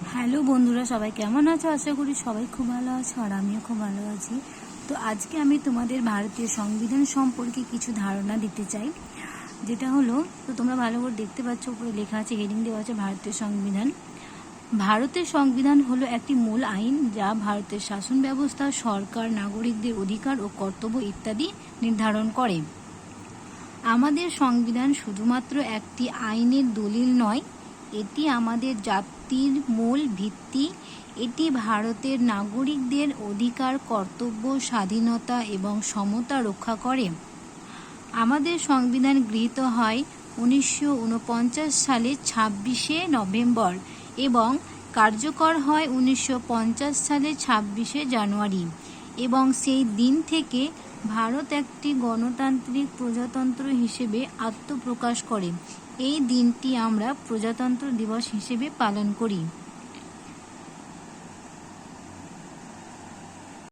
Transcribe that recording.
Hello বন্ধুরা, সবাই কেমন আছো? আশা করি সবাই খুব ভালো আছো আর আমিও খুব ভালো আছি। তো আজকে আমি তোমাদের ভারতীয় সংবিধান সম্পর্কে কিছু ধারণা দিতে চাই। যেটা হলো, তো তোমরা ভালো করে দেখতে পাচ্ছ, উপরে লেখা আছে, হেডিং দেওয়া আছে ভারতীয় সংবিধান। ভারতের সংবিধান হলো একটি মূল আইন যা ভারতের শাসন ব্যবস্থা, সরকার, নাগরিকদের অধিকার ও কর্তব্য ইত্যাদি নির্ধারণ করে। আমাদের সংবিধান শুধুমাত্র একটি আইনের দলিল নয় এটি আমাদের জাতির মূল ভিত্তি। এটি ভারতের নাগরিকদের অধিকার, কর্তব্য, স্বাধীনতা এবং সমতা রক্ষা করে। আমাদের সংবিধান গৃহীত হয় উনিশশো সালের ছাব্বিশে নভেম্বর এবং কার্যকর হয় উনিশশো সালের ছাব্বিশে জানুয়ারি। এবং সেই দিন থেকে ভারত একটি গণতান্ত্রিক প্রজাতন্ত্র হিসেবে আত্মপ্রকাশ করে। এই দিনটি আমরা প্রজাতন্ত্র দিবস হিসেবে পালন করি।